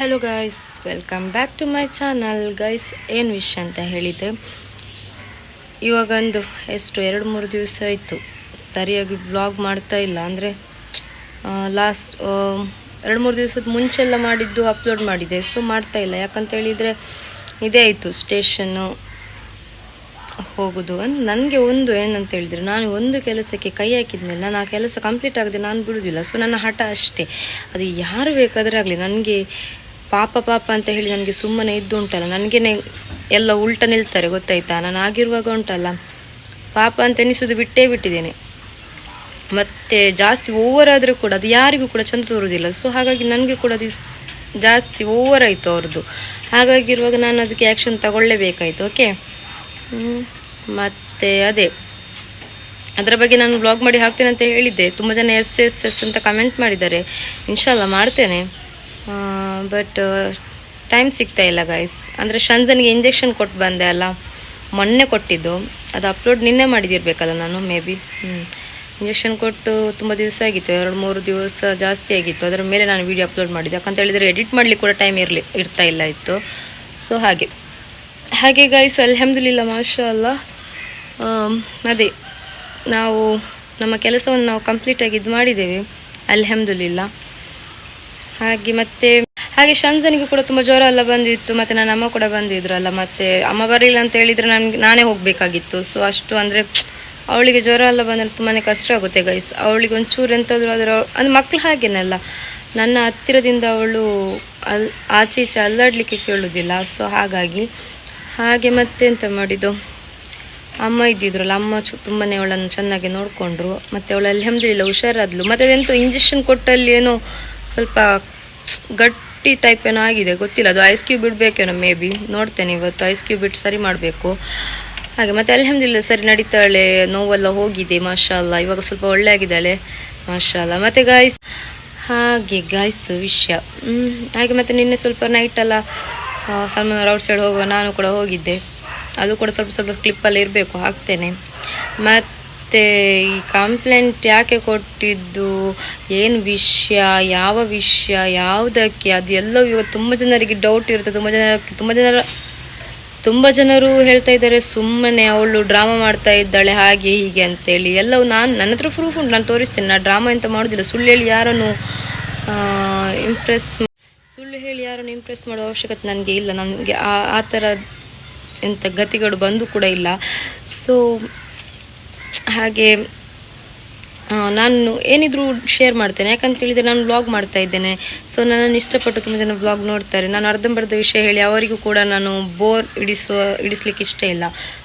Hello guys welcome back to my channel guys ಏನು ವಿಷಯ ಅಂತ ಹೇಳಿದೆ ಇವಾಗೊಂದು ಎಷ್ಟು ಎರಡು ಮೂರು ದಿವಸ ಆಯಿತು. ಸರಿಯಾಗಿ ಬ್ಲಾಗ್ ಮಾಡ್ತಾ ಇಲ್ಲ. ಅಂದರೆ ಲಾಸ್ಟ್ ಎರಡು ಮೂರು ದಿವಸದ ಮುಂಚೆಲ್ಲ ಮಾಡಿದ್ದು ಅಪ್ಲೋಡ್ ಮಾಡಿದೆ. ಸೊ ಮಾಡ್ತಾ ಇಲ್ಲ. ಯಾಕಂತ ಹೇಳಿದರೆ, ಇದೇ ಆಯಿತು. ಸ್ಟೇಷನ್ನು ಹೋಗೋದು. ಅಂದ್ರೆ ನನಗೆ ಒಂದು ಏನಂತ ಹೇಳಿದರೆ, ನಾನು ಒಂದು ಕೆಲಸಕ್ಕೆ ಕೈ ಹಾಕಿದ್ಮೇಲೆ ನಾನು ಆ ಕೆಲಸ ಕಂಪ್ಲೀಟ್ ಆಗದೆ ನಾನು ಬಿಡೋದಿಲ್ಲ. ಸೊ ನನ್ನ ಹಠ ಅಷ್ಟೇ. ಅದು ಯಾರು ಬೇಕಾದರೆ ಆಗಲಿ, ನನಗೆ ಪಾಪ ಪಾಪ ಅಂತ ಹೇಳಿ ನನಗೆ ಸುಮ್ಮನೆ ಇದ್ದು ಉಂಟಲ್ಲ. ನನಗೇನೆ ಎಲ್ಲ ಉಲ್ಟ ನಿಲ್ತಾರೆ, ಗೊತ್ತಾಯ್ತಾ? ನಾನು ಆಗಿರುವಾಗ ಉಂಟಲ್ಲ. ಪಾಪ ಅಂತ ಎನಿಸೋದು ಬಿಟ್ಟೇ ಬಿಟ್ಟಿದ್ದೇನೆ. ಮತ್ತೆ ಜಾಸ್ತಿ ಓವರ್ ಆದರೂ ಕೂಡ ಅದು ಯಾರಿಗೂ ಕೂಡ ಚಂದ ತೋರುವುದಿಲ್ಲ. ಸೊ ಹಾಗಾಗಿ ನನಗೆ ಕೂಡ ಅದು ಜಾಸ್ತಿ ಓವರ್ ಆಯಿತು ಅವ್ರದ್ದು ಹಾಗಾಗಿರುವಾಗ ನಾನು ಅದಕ್ಕೆ ಆ್ಯಕ್ಷನ್ ತಗೊಳ್ಳೇಬೇಕಾಯ್ತು ಓಕೆ ಮತ್ತು ಅದೇ. ಅದರ ಬಗ್ಗೆ ನಾನು ಬ್ಲಾಗ್ ಮಾಡಿ ಹಾಕ್ತೇನೆ ಅಂತ ಹೇಳಿದ್ದೆ. ತುಂಬ ಜನ ಎಸ್ ಎಸ್ ಎಸ್ ಅಂತ ಕಮೆಂಟ್ ಮಾಡಿದ್ದಾರೆ. ಇನ್ಶಾಲ್ಲ ಮಾಡ್ತೇನೆ. ಬಟ್ ಟೈಮ್ ಸಿಗ್ತಾ ಇಲ್ಲ ಗೈಸ್ ಅಂದರೆ ಶಂಜನ್ಗೆ ಇಂಜೆಕ್ಷನ್ ಕೊಟ್ಟು ಬಂದೆ ಅಲ್ಲ, ಮೊನ್ನೆ ಕೊಟ್ಟಿದ್ದು. ಅದು ಅಪ್ಲೋಡ್ ನಿನ್ನೆ ಮಾಡಿದಿರಬೇಕಲ್ಲ ನಾನು ಮೇ ಬಿ ಇಂಜೆಕ್ಷನ್ ಕೊಟ್ಟು ತುಂಬ ದಿವಸ ಆಗಿತ್ತು, ಎರಡು ಮೂರು ದಿವಸ ಜಾಸ್ತಿ ಆಗಿತ್ತು. ಅದರ ಮೇಲೆ ನಾನು ವೀಡಿಯೋ ಅಪ್ಲೋಡ್ ಮಾಡಿದ್ದೆ. ಯಾಕಂತ ಹೇಳಿದರೆ ಎಡಿಟ್ ಮಾಡಲಿಕ್ಕೆ ಕೂಡ ಟೈಮ್ ಇರಲಿ, ಇರ್ತಾ ಇಲ್ಲ ಇತ್ತು. ಸೊ ಹಾಗೆ. ಹಾಗೆ ಗೈಸ್ ಅಲ್ಹಮ್ದುಲಿಲ್ಲ ಮಾಷಾ ಅಲ್ಲ ಅದೇ. ನಾವು, ನಮ್ಮ ಕೆಲಸವನ್ನು ನಾವು ಕಂಪ್ಲೀಟಾಗಿ ಇದು ಮಾಡಿದ್ದೇವೆ. ಅಲ್ಹಮ್ದುಲಿಲ್ಲ. ಹಾಗೆ ಮತ್ತೆ ಹಾಗೆ ಶಂಜನಿಗೆ ಕೂಡ ತುಂಬ ಜ್ವರ ಎಲ್ಲ ಬಂದಿತ್ತು, ಮತ್ತೆ ನನ್ನ ಅಮ್ಮ ಕೂಡ ಬಂದಿದ್ರಲ್ಲ, ಮತ್ತೆ ಅಮ್ಮ ಬರಲಿಲ್ಲ ಅಂತ ಹೇಳಿದ್ರೆ ನನಗೆ, ನಾನೇ ಹೋಗಬೇಕಾಗಿತ್ತು. ಸೊ ಅಷ್ಟು ಅಂದರೆ ಅವಳಿಗೆ ಜ್ವರ ಎಲ್ಲ ಬಂದರೆ ತುಂಬಾ ಕಷ್ಟ ಆಗುತ್ತೆ ಗೈಸ್ ಅವಳಿಗೆ ಒಂಚೂರು ಎಂತಾದರೂ ಅದರ ಅಂದರೆ ಮಕ್ಕಳು ಹಾಗೇನಲ್ಲ. ನನ್ನ ಹತ್ತಿರದಿಂದ ಅವಳು ಅಲ್, ಆಚೆ ಈಚೆ ಅಲ್ಲಾಡಲಿಕ್ಕೆ ಕೇಳೋದಿಲ್ಲ. ಸೊ ಹಾಗಾಗಿ, ಹಾಗೆ ಮತ್ತೆ ಎಂತ ಮಾಡಿದ್ದು? ಅಮ್ಮ ಇದ್ದಿದ್ರಲ್ಲ, ಅಮ್ಮ ಚು ತುಂಬಾ ಅವಳನ್ನು ಚೆನ್ನಾಗಿ ನೋಡಿಕೊಂಡ್ರು. ಮತ್ತೆ ಅವಳು ಅಲ್ಹಮ್ದುಲಿಲ್ಲ ಹುಷಾರಾದ್ಲು. ಮತ್ತೆ ಅದೆಂತ ಇಂಜೆಕ್ಷನ್ ಕೊಟ್ಟಲ್ಲಿ ಏನೋ ಸ್ವಲ್ಪ ಗಟ್ಟಿ ಟೈಪ್ ಏನೋ ಆಗಿದೆ, ಗೊತ್ತಿಲ್ಲ. ಅದು ಐಸ್ ಕ್ಯೂಬ್ ಇಡಬೇಕೇನೋ ಮೇ ಬಿ ನೋಡ್ತೇನೆ ಇವತ್ತು. ಐಸ್ ಕ್ಯೂಬ್ ಇಟ್ಟು ಸರಿ ಮಾಡಬೇಕು. ಹಾಗೆ, ಮತ್ತು ಅಲ್ಹಮ್ದಿಲ್ಲ ಸರಿ ನಡೀತಾಳೆ. ನೋವೆಲ್ಲ ಹೋಗಿದೆ ಮಾಷಾಲ್ಲ ಇವಾಗ ಸ್ವಲ್ಪ ಒಳ್ಳೆ ಆಗಿದ್ದಾಳೆ ಮಾಷಾಲ್ಲ ಮತ್ತು ಗಾಯ್ಸ್ ಹಾಗೆ ಗಾಯ್ಸ್ ವಿಷಯ. ಹಾಗೆ ಮತ್ತು ನಿನ್ನೆ ಸ್ವಲ್ಪ ನೈಟೆಲ್ಲ ಸಲ್ಮಾನ್ ಔಟ್ ಸೈಡ್ ಹೋಗುವ ನಾನು ಕೂಡ ಹೋಗಿದ್ದೆ. ಅದು ಕೂಡ ಸ್ವಲ್ಪ ಸ್ವಲ್ಪ ಕ್ಲಿಪ್ಪಲ್ಲಿ ಇರಬೇಕು, ಹಾಕ್ತೇನೆ. ಮತ್ತು ಈ ಕಂಪ್ಲೇಂಟ್ ಯಾಕೆ ಕೊಟ್ಟಿದ್ದು? ಏನು ವಿಷಯ? ಯಾವ ವಿಷಯ? ಯಾವುದಕ್ಕೆ? ಅದು ಎಲ್ಲವೂ ಇವಾಗ ತುಂಬ ಜನರಿಗೆ ಡೌಟ್ ಇರುತ್ತೆ. ತುಂಬ ಜನ, ತುಂಬ ಜನರ, ತುಂಬ ಜನರು ಹೇಳ್ತಾ ಇದ್ದಾರೆ, ಸುಮ್ಮನೆ ಅವಳು ಡ್ರಾಮಾ ಮಾಡ್ತಾ ಇದ್ದಾಳೆ, ಹಾಗೆ ಹೀಗೆ ಅಂತೇಳಿ. ಎಲ್ಲವೂ ನಾನು, ನನ್ನ ಹತ್ರ ಪ್ರೂಫ್ ಉಂಟು, ನಾನು ತೋರಿಸ್ತೇನೆ. ನಾನು ಡ್ರಾಮಾ ಎಂತ ಮಾಡೋದಿಲ್ಲ. ಸುಳ್ಳು ಹೇಳಿ ಯಾರನ್ನು ಇಂಪ್ರೆಸ್ ಸುಳ್ಳು ಹೇಳಿ ಯಾರನ್ನು ಇಂಪ್ರೆಸ್ ಮಾಡೋ ಅವಶ್ಯಕತೆ ನನಗೆ ಇಲ್ಲ. ನನಗೆ ಆ ಆ ಥರ ಎಂಥ ಗತಿಗಳು ಬಂದು ಕೂಡ ಇಲ್ಲ. ಸೊ ಹಾಗೆ ನಾನು ಏನಿದ್ರು ಶೇರ್ ಮಾಡ್ತೇನೆ. ಯಾಕಂತ ಹೇಳಿದರೆ ನಾನು ವ್ಲಾಗ್ ಮಾಡ್ತಾ ಇದ್ದೇನೆ. ಸೊ ನನ್ನನ್ನು ಇಷ್ಟಪಟ್ಟು ತುಂಬ ಜನ ವ್ಲಾಗ್ ನೋಡ್ತಾರೆ. ನಾನು ಅರ್ಧಂಬರ್ಧ ವಿಷಯ ಹೇಳಿ ಅವರಿಗೂ ಕೂಡ ನಾನು ಬೋರ್ ಇಡಿಸುವ ಇಡಿಸ್ಲಿಕ್ಕೆ ಇಷ್ಟ ಇಲ್ಲ.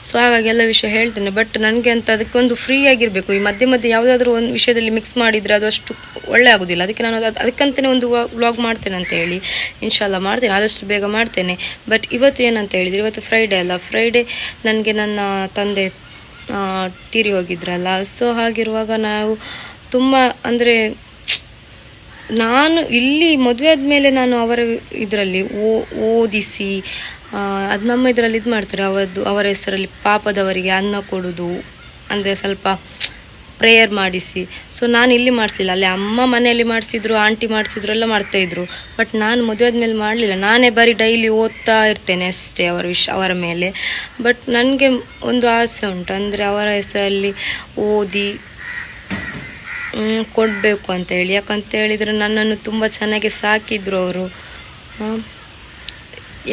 ಸೊ ಹಾಗಾಗಿ ಎಲ್ಲ ವಿಷಯ ಹೇಳ್ತೇನೆ. ಬಟ್ ನನಗೆ ಅಂತ ಅದಕ್ಕೊಂದು ಫ್ರೀ ಆಗಿರಬೇಕು. ಈ ಮಧ್ಯೆ ಮಧ್ಯೆ ಯಾವುದಾದ್ರೂ ಒಂದು ವಿಷಯದಲ್ಲಿ ಮಿಕ್ಸ್ ಮಾಡಿದರೆ ಅದು ಅಷ್ಟು ಒಳ್ಳೆ ಆಗೋದಿಲ್ಲ. ಅದಕ್ಕೆ ನಾನು ಅದು ಅದಕ್ಕಂತಲೇ ಒಂದು ವ್ಲಾಗ್ ಮಾಡ್ತೇನೆ ಅಂತ ಹೇಳಿ ಇನ್ಶಾಲ್ಲ ಮಾಡ್ತೇನೆ. ಆದಷ್ಟು ಬೇಗ ಮಾಡ್ತೇನೆ. ಬಟ್ ಇವತ್ತು ಏನಂತ ಹೇಳಿದರೆ, ಇವತ್ತು ಫ್ರೈಡೇ ಅಲ್ಲ. ಫ್ರೈಡೇ ನನಗೆ ನನ್ನ ತಂದೆ ತೀರಿ ಹೋಗಿದ್ರಲ್ಲ. ಸೊ ಹಾಗಿರುವಾಗ ನಾವು ತುಂಬ ಅಂದರೆ ನಾನು ಇಲ್ಲಿ ಮದುವೆ ಆದಮೇಲೆ ನಾನು ಅವರ ಇದರಲ್ಲಿ ಓ, ಓದಿಸಿ ಅದು ನಮ್ಮ ಇದರಲ್ಲಿ ಇದು ಮಾಡ್ತಾರೆ. ಅವರದ್ದು, ಅವರ ಹೆಸರಲ್ಲಿ ಪಾಪದವರಿಗೆ ಅನ್ನ ಕೊಡೋದು. ಅಂದರೆ ಸ್ವಲ್ಪ ಪ್ರೇಯರ್ ಮಾಡಿಸಿ. ಸೊ ನಾನು ಇಲ್ಲಿ ಮಾಡಿಸ್ಲಿಲ್ಲ. ಅಲ್ಲಿ ಅಮ್ಮ ಮನೆಯಲ್ಲಿ ಮಾಡಿಸಿದ್ರು, ಆಂಟಿ ಮಾಡಿಸಿದ್ರು, ಎಲ್ಲ ಮಾಡ್ತಾಯಿದ್ರು ಬಟ್ ನಾನು ಮದುವೆ ಆದಮೇಲೆ ಮಾಡಲಿಲ್ಲ. ನಾನೇ ಬರೀ ಡೈಲಿ ಓದ್ತಾ ಇರ್ತೇನೆ ಅಷ್ಟೇ ಅವರ ವಿಷ, ಅವರ ಮೇಲೆ. ಬಟ್ ನನಗೆ ಒಂದು ಆಸೆ ಉಂಟು. ಅಂದರೆ ಅವರ ಹೆಸರಲ್ಲಿ ಓದಿ ಕೊಡಬೇಕು ಅಂತ ಹೇಳಿ. ಯಾಕಂತ ಹೇಳಿದರೆ ನನ್ನನ್ನು ತುಂಬ ಚೆನ್ನಾಗಿ ಸಾಕಿದ್ರು ಅವರು.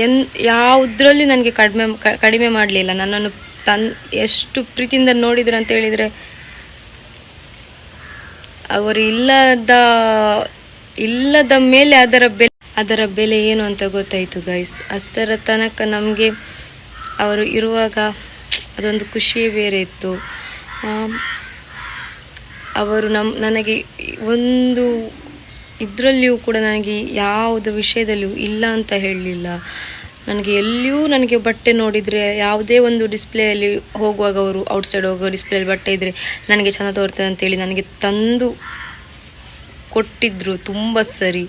ಎನ್, ಯಾವುದ್ರಲ್ಲಿ ನನಗೆ ಕಡಿಮೆ ಕಡಿಮೆ ಮಾಡಲಿಲ್ಲ. ನನ್ನನ್ನು ತನ್, ಎಷ್ಟು ಪ್ರೀತಿಯಿಂದ ನೋಡಿದ್ರು ಅಂತ ಹೇಳಿದರೆ ಅವರು ಇಲ್ಲದ ಇಲ್ಲದ ಮೇಲೆ ಅದರ ಬೆಲೆ ಅದರ ಬೆಲೆ ಏನು ಅಂತ ಗೊತ್ತಾಯಿತು ಗೈಸ್ ಅಷ್ಟರ ತನಕ ನಮಗೆ ಅವರು ಇರುವಾಗ ಅದೊಂದು ಖುಷಿಯೇ ಬೇರೆ ಇತ್ತು. ಅವರು ನಮ್, ನನಗೆ ಒಂದು ಇದರಲ್ಲಿಯೂ ಕೂಡ ನನಗೆ ಯಾವುದೇ ವಿಷಯದಲ್ಲಿಯೂ ಇಲ್ಲ ಅಂತ ಹೇಳಲಿಲ್ಲ. ನನಗೆ ಎಲ್ಲಿಯೂ ನನಗೆ ಬಟ್ಟೆ ನೋಡಿದರೆ ಯಾವುದೇ ಒಂದು ಡಿಸ್ಪ್ಲೇಯಲ್ಲಿ ಹೋಗುವಾಗ ಅವರು ಔಟ್ಸೈಡ್ ಹೋಗೋ ಡಿಸ್ಪ್ಲೇಲಿ ಬಟ್ಟೆ ಇದ್ದರೆ ನನಗೆ ಚೆಂದ ತೋರ್ತದೆ ಅಂತೇಳಿ ನನಗೆ ತಂದು ಕೊಟ್ಟಿದ್ದರು ತುಂಬ ಸರಿ.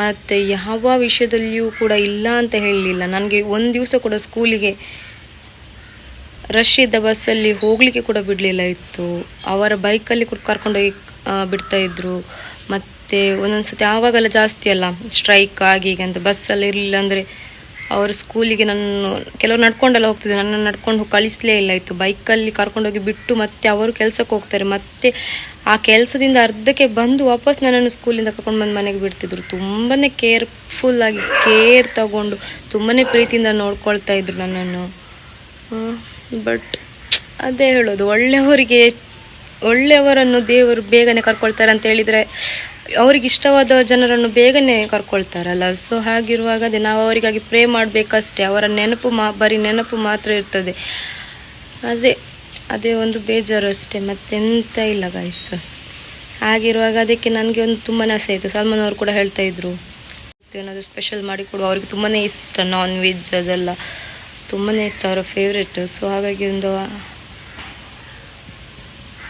ಮತ್ತು ಯಾವ ವಿಷಯದಲ್ಲಿಯೂ ಕೂಡ ಇಲ್ಲ ಅಂತ ಹೇಳಲಿಲ್ಲ. ನನಗೆ ಒಂದು ದಿವಸ ಕೂಡ ಸ್ಕೂಲಿಗೆ ರಶ್ ಇದ್ದ ಬಸ್ಸಲ್ಲಿ ಹೋಗಲಿಕ್ಕೆ ಕೂಡ ಬಿಡಲಿಲ್ಲ ಇತ್ತು. ಅವರ ಬೈಕಲ್ಲಿ ಕೂಡ ಕರ್ಕೊಂಡೋಗಿ ಹೋಗಿ ಬಿಡ್ತಾ ಇದ್ದರು ಮತ್ತು ಒಂದೊಂದು ಸತಿ ಆವಾಗೆಲ್ಲ ಜಾಸ್ತಿ ಅಲ್ಲ ಸ್ಟ್ರೈಕ್ ಆಗಿ ಹೀಗೆ ಅಂತ ಬಸ್ಸಲ್ಲಿ ಇರಲಿಲ್ಲ ಅಂದರೆ ಅವರು ಸ್ಕೂಲಿಗೆ ನಾನು ಕೆಲವರು ನಡ್ಕೊಂಡೆಲ್ಲ ಹೋಗ್ತಿದ್ದೆ ನನ್ನ ನಡ್ಕೊಂಡು ಕಳಿಸ್ಲೇ ಇಲ್ಲ ಇತ್ತು. ಬೈಕಲ್ಲಿ ಕರ್ಕೊಂಡೋಗಿ ಬಿಟ್ಟು ಮತ್ತೆ ಅವರು ಕೆಲಸಕ್ಕೆ ಹೋಗ್ತಾರೆ. ಮತ್ತೆ ಆ ಕೆಲಸದಿಂದ ಅರ್ಧಕ್ಕೆ ಬಂದು ವಾಪಸ್ ನನ್ನನ್ನು ಸ್ಕೂಲಿಂದ ಕರ್ಕೊಂಡು ಬಂದು ಮನೆಗೆ ಬಿಡ್ತಿದ್ರು. ತುಂಬಾ ಕೇರ್ಫುಲ್ ಆಗಿ ಕೇರ್ ತಗೊಂಡು ತುಂಬಾ ಪ್ರೀತಿಯಿಂದ ನೋಡ್ಕೊಳ್ತಾ ಇದ್ರು ನನ್ನನ್ನು. ಬಟ್ ಅದೇ ಹೇಳೋದು. ಒಳ್ಳೆಯವರಿಗೆ ಒಳ್ಳೆಯವರನ್ನು ದೇವರು ಬೇಗನೆ ಕರ್ಕೊಳ್ತಾರೆ ಅಂತ ಹೇಳಿದರೆ ಅವ್ರಿಗೆ ಇಷ್ಟವಾದ ಜನರನ್ನು ಬೇಗನೆ ಕರ್ಕೊಳ್ತಾರಲ್ಲ. ಸೊ ಹಾಗಿರುವಾಗ ಅದೇ ನಾವು ಅವರಿಗಾಗಿ ಪ್ರೇ ಮಾಡಬೇಕಷ್ಟೇ. ಅವರ ನೆನಪು ಮಾ, ಬರೀ ನೆನಪು ಮಾತ್ರ ಇರ್ತದೆ. ಅದೇ ಅದೇ ಒಂದು ಬೇಜಾರು ಅಷ್ಟೇ. ಮತ್ತೆಂತ ಇಲ್ಲ ಗಾಯ್ಸ್ ಹಾಗಿರುವಾಗ ಅದಕ್ಕೆ ನನಗೆ ಒಂದು ತುಂಬಾ ಆಸೆ ಆಯಿತು. ಸಲ್ಮಾನ್ ಅವರು ಕೂಡ ಹೇಳ್ತಾ ಇದ್ರು. ಏನಾದರೂ ಸ್ಪೆಷಲ್ ಮಾಡಿ ಕೊಡು ಅವ್ರಿಗೆ ತುಂಬಾ ಇಷ್ಟ ನಾನ್ ವೆಜ್ ಅದೆಲ್ಲ. ತುಂಬಾ ಇಷ್ಟ ಅವರ ಫೇವ್ರೆಟ್ ಸೊ ಹಾಗಾಗಿ ಒಂದು,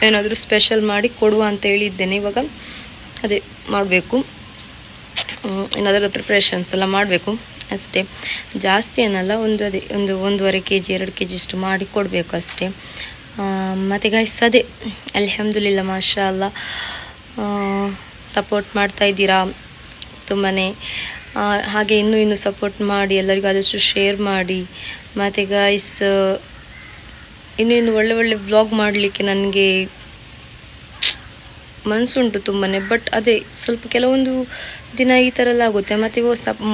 ಏನಾದರೂ ಸ್ಪೆಷಲ್ ಮಾಡಿ ಕೊಡುವ ಅಂತ ಹೇಳಿದ್ದೇನೆ. ಇವಾಗ ಅದೇ ಮಾಡಬೇಕು. ಏನಾದರೂ ಪ್ರಿಪ್ರೇಷನ್ಸ್ ಎಲ್ಲ ಮಾಡಬೇಕು. ಅಷ್ಟೇ. ಜಾಸ್ತಿ ಏನಲ್ಲ, ಒಂದು ಅದೇ, ಒಂದು ಒಂದೂವರೆ ಕೆ ಜಿ ಎರಡು ಕೆ ಜಿ ಇಷ್ಟು ಮಾಡಿ ಕೊಡಬೇಕು ಅಷ್ಟೇ. ಮತ್ತು ಗಾಯ್ಸ್ ಅದೇ. ಅಲ್ಹಮ್ದುಲಿಲ್ಲ ಮಾಷಾ ಅಲ್ಲ ಸಪೋರ್ಟ್ ಮಾಡ್ತಾ ಇದ್ದೀರಾ? ತುಂಬಾ ಹಾಗೆ ಇನ್ನೂ ಇನ್ನೂ ಸಪೋರ್ಟ್ ಮಾಡಿ, ಎಲ್ಲರಿಗೂ ಆದಷ್ಟು ಶೇರ್ ಮಾಡಿ. ಮತ್ತು ಗಾಯ್ಸ್ ಇನ್ನೂ ಇನ್ನು ಒಳ್ಳೆ ಒಳ್ಳೆ ವ್ಲಾಗ್ ಮಾಡಲಿಕ್ಕೆ ನನಗೆ ಮನಸ್ಸುಂಟು ತುಂಬಾ ಬಟ್ ಅದೇ ಸ್ವಲ್ಪ ಕೆಲವೊಂದು ದಿನ ಈ ಥರ ಎಲ್ಲ ಆಗುತ್ತೆ. ಮತ್ತು